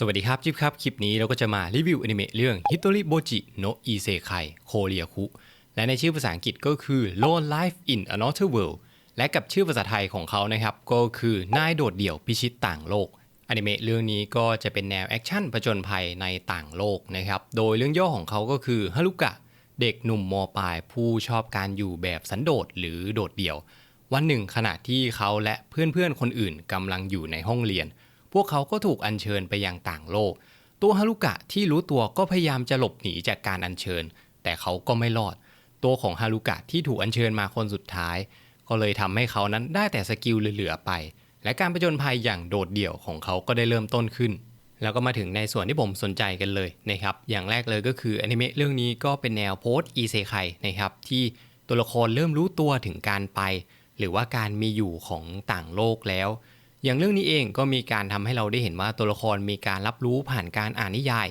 สวัสดีครับจิ๊บครับ คลิปนี้เราก็จะมารีวิวอนิเมะเรื่อง Hitori Boji no Isekai Koryaku และในชื่อภาษาอังกฤษก็คือ Lone Life in Another World และกับชื่อภาษาไทยของเขานะครับ ก็คือนายโดดเดี่ยวพิชิตต่างโลกอนิเมะเรื่องนี้ก็จะเป็นแนวแอคชั่นผจญภัยในต่างโลกนะครับ โดยเรื่องย่อของเขาก็คือฮารุกะ เด็กหนุ่มมปลายผู้ชอบการอยู่แบบสันโดษหรือโดดเดี่ยว วันหนึ่งขณะที่เขาและเพื่อนๆคนอื่นกำลังอยู่ในห้องเรียน พวกเขาก็ถูกอัญเชิญไปยังต่างโลก ตัวฮารุกะที่รู้ตัวก็พยายามจะหลบหนีจากการอัญเชิญ แต่เขาก็ไม่รอด ตัวของฮารุกะที่ถูกอัญเชิญมาคนสุดท้าย ก็เลยทำให้เขานั้นได้แต่สกิลเหลือๆไป และการประจนภัยอย่างโดดเดี่ยวของเขาก็ได้เริ่มต้นขึ้นแล้วก็มาถึงในส่วนที่ผมสนใจกันเลยนะครับ อย่างแรกเลยก็คืออนิเมะเรื่องนี้ก็เป็นแนวโพสอีเซไคนะครับ ที่ตัวละครเริ่มรู้ตัวถึงการไป หรือว่าการมีอยู่ของต่างโลกแล้ว อย่างเรื่องนี้เองก็มีการทำให้เราได้เห็นว่าตัวละครมีการรับรู้ผ่านการอ่านนิยาย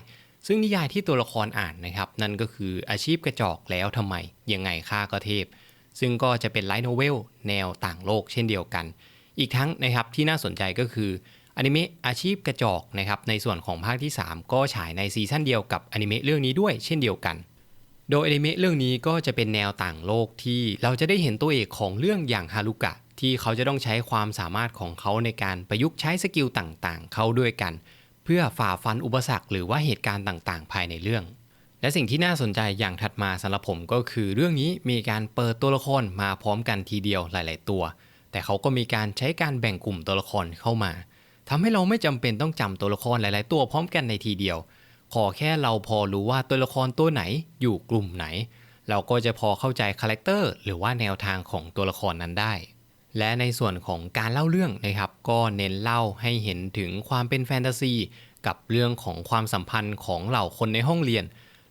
ซึ่งนิยายที่ตัวละครอ่านนะครับนั่นก็คืออาชีพกระจอกแล้วทำไม ยังไงค่าก็เทพ ซึ่งก็จะเป็นไลท์โนเวลแนวต่างโลกเช่นเดียวกัน อีกทั้งนะครับที่น่าสนใจก็คืออนิเมะอาชีพกระจอกนะครับในส่วนของภาคที่ 3 ก็ฉายในซีซั่นเดียวกับอนิเมะเรื่องนี้ด้วยเช่นเดียวกัน โดยอนิเมะเรื่องนี้ก็จะเป็นแนวต่างโลกที่เราจะได้เห็นตัวเอกของเรื่องอย่างฮารุกะ ที่เขาจะต้องใช้ความสามารถของเขาในการประยุกต์ใช้สกิลต่างๆ เข้าด้วยกัน เพื่อฝ่าฟันอุปสรรคหรือว่าเหตุการณ์ต่างๆ ภายในเรื่อง และสิ่งที่น่าสนใจอย่างถัดมาสำหรับผมก็คือเรื่องนี้มีการเปิดตัวละครมาพร้อมกันทีเดียวหลาย ๆ ตัว แต่เขาก็มีการใช้การแบ่งกลุ่มตัวละครเข้ามาทำให้เราไม่จำเป็นต้องจำตัวละครหลาย ๆ ตัวพร้อมกันในทีเดียว ขอแค่เราพอรู้ว่าตัวละครตัวไหนอยู่กลุ่มไหน เราก็จะพอเข้าใจคาแรคเตอร์หรือว่าแนวทางของตัวละครนั้นได้ และในส่วนของการเล่าเรื่องนะครับ ก็เน้นเล่าให้เห็นถึงความเป็นแฟนตาซี กับเรื่องของความสัมพันธ์ของเหล่าคนในห้องเรียน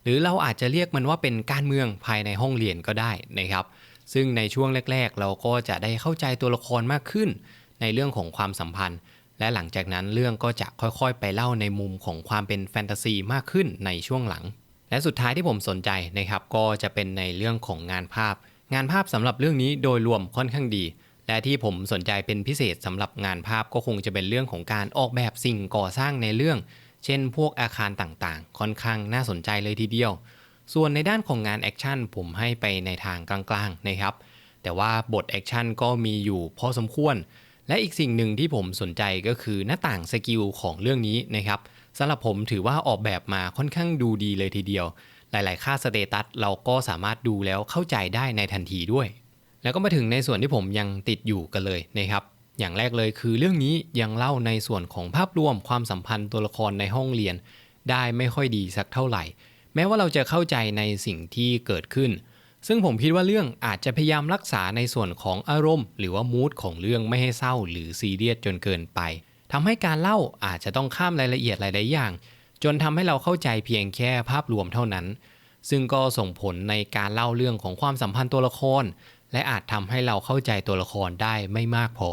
หรือเราอาจจะเรียกมันว่าเป็นการเมืองภายในห้องเรียนก็ได้นะครับ ซึ่งในช่วงแรก ๆ เราก็จะได้เข้าใจตัวละครมากขึ้น ในเรื่องของความสัมพันธ์ และหลังจากนั้นเรื่องก็จะค่อยๆ ไปเล่าในมุมของความเป็นแฟนตาซีมากขึ้นในช่วงหลัง และสุดท้ายที่ผมสนใจนะครับ ก็จะเป็นในเรื่องของงานภาพ งานภาพสำหรับเรื่องนี้โดยรวมค่อนข้างดี และที่ผมสนใจเป็นพิเศษสำหรับงานภาพก็คงจะเป็นเรื่องของการออกแบบสิ่งก่อสร้างในเรื่อง เช่น พวกอาคารต่างๆ ค่อนข้างน่าสนใจเลยทีเดียว ส่วนในด้านของงานแอคชั่นผมให้ไปในทางกลางๆนะครับ แต่ว่าบทแอคชั่นก็มีอยู่พอสมควร และอีกสิ่งหนึ่งที่ผมสนใจก็คือหน้าต่างสกิลของเรื่องนี้นะครับสำหรับผมถือว่าออกแบบมาค่อนข้างดูดีเลยทีเดียว หลาย ๆ ค่าสเตตัสเราก็สามารถดูแล้วเข้าใจได้ในทันทีด้วย แล้วก็มาถึงในส่วนที่ผมยังติดอยู่กันเลยนะครับ อย่างแรกเลยคือเรื่องนี้ยังเล่าในส่วนของภาพรวมความสัมพันธ์ตัวละครในห้องเรียน ได้ไม่ค่อยดีสักเท่าไหร่ แม้ว่าเราจะเข้าใจในสิ่งที่เกิดขึ้น ซึ่งผมคิดว่าเรื่องอาจจะพยายามรักษาในส่วนของอารมณ์ หรือว่ามูดของเรื่องไม่ให้เศร้า หรือซีเรียสจนเกินไปทำให้การเล่าอาจจะต้องข้ามรายละเอียดหลายๆอย่าง จนทำให้เราเข้าใจเพียงแค่ภาพรวมเท่านั้น ซึ่งก็ส่งผลในการเล่าเรื่องของความสัมพันธ์ตัวละคร และอาจทำให้เราเข้าใจตัวละครได้ไม่มากพอ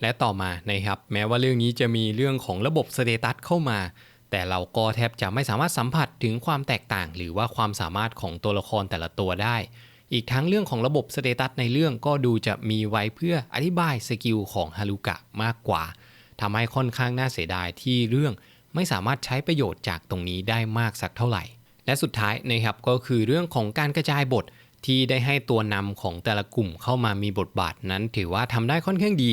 และต่อมานะครับ แม้ว่าเรื่องนี้จะมีเรื่องของระบบสเตตัสเข้ามา แต่เราก็แทบจะไม่สามารถสัมผัสถึงความแตกต่าง หรือว่าความสามารถของตัวละครแต่ละตัวได้ อีกทั้งเรื่องของระบบสเตตัสในเรื่องก็ดูจะมีไว้เพื่ออธิบายสกิลของฮารุกะมากกว่าทำให้ค่อนข้างน่าเสียดายที่เรื่องไม่สามารถใช้ประโยชน์จากตรงนี้ได้มากสักเท่าไหร่ และสุดท้ายนะครับก็คือเรื่องของการกระจายบทที่ได้ให้ตัวนำของแต่ละกลุ่มเข้ามามีบทบาทนั้น ถือว่าทำได้ค่อนข้างดี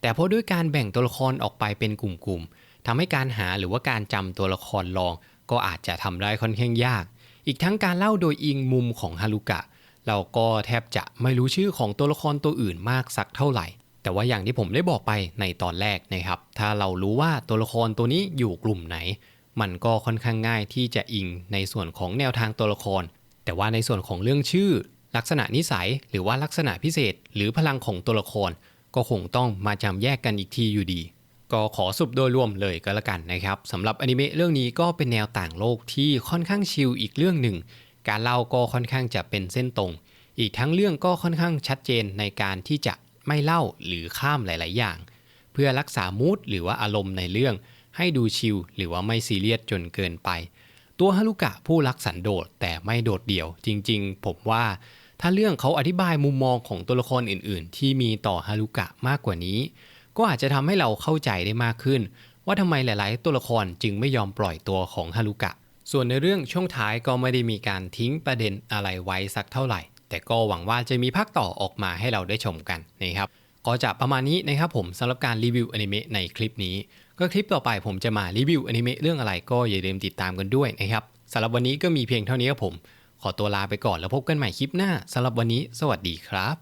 แต่เพราะด้วยการแบ่งตัวละครออกไปเป็นกลุ่มๆทำให้การหาหรือว่าการจำตัวละครลอง ก็อาจจะทำได้ค่อนข้างยาก อีกทั้งการเล่าโดยอิงมุมของฮารุกะ เราก็แทบจะไม่รู้ชื่อของตัวละครตัวอื่นมากสักเท่าไหร่ แต่ว่าอย่างที่ผมได้บอกไปในตอนแรกนะครับ ถ้าเรารู้ว่าตัวละครตัวนี้อยู่กลุ่มไหน มันก็ค่อนข้างง่ายที่จะอิงในส่วนของแนวทางตัวละคร แต่ว่าในส่วนของเรื่องชื่อ ลักษณะนิสัย หรือว่าลักษณะพิเศษ หรือพลังของตัวละคร ก็คงต้องมาจำแยกกันอีกทีอยู่ดี ก็ขอสุปโดยรวมเลยก็แล้วกันนะครับสำหรับอนิเมะเรื่องนี้ก็เป็นแนวต่างโลกที่ค่อนข้างชิลอีกเรื่องหนึ่ง การเล่าก็ค่อนข้างจะเป็นเส้นตรง อีกทั้งเรื่องก็ค่อนข้างชัดเจนในการที่จะไม่เล่าหรือข้ามหลาย ๆ อย่าง เพื่อรักษามูดหรือว่าอารมณ์ในเรื่อง ให้ดูชิลหรือว่าไม่ซีเรียสจนเกินไป ตัวฮารุกะผู้รักสันโดษแต่ไม่โดดเดี่ยว จริงๆ ผมว่า ถ้าเรื่องเขาอธิบายมุมมองของตัวละครอื่น ๆ ที่มีต่อฮารุกะมากกว่านี้ ก็อาจจะทำให้เราเข้าใจได้มากขึ้น ว่าทำไมหลาย ๆ ตัวละครจึงไม่ยอมปล่อยตัวของฮารุกะ ส่วนในเรื่องช่วงท้ายก็ไม่ได้มีการทิ้งประเด็นอะไรไว้สักเท่าไหร่ แต่ก็หวังว่าจะมีภาคต่อออกมาให้เราได้ชมกันนะครับก็จะประมาณนี้นะครับผมสำหรับการรีวิวอนิเมะในคลิปนี้ ก็คลิปต่อไปผมจะมารีวิวอนิเมะเรื่องอะไรก็อย่าลืมติดตามกันด้วยนะครับสำหรับวันนี้ก็มีเพียงเท่านี้ครับผม ขอตัวลาไปก่อนแล้วพบกันใหม่คลิปหน้าสำหรับวันนี้ สวัสดีครับ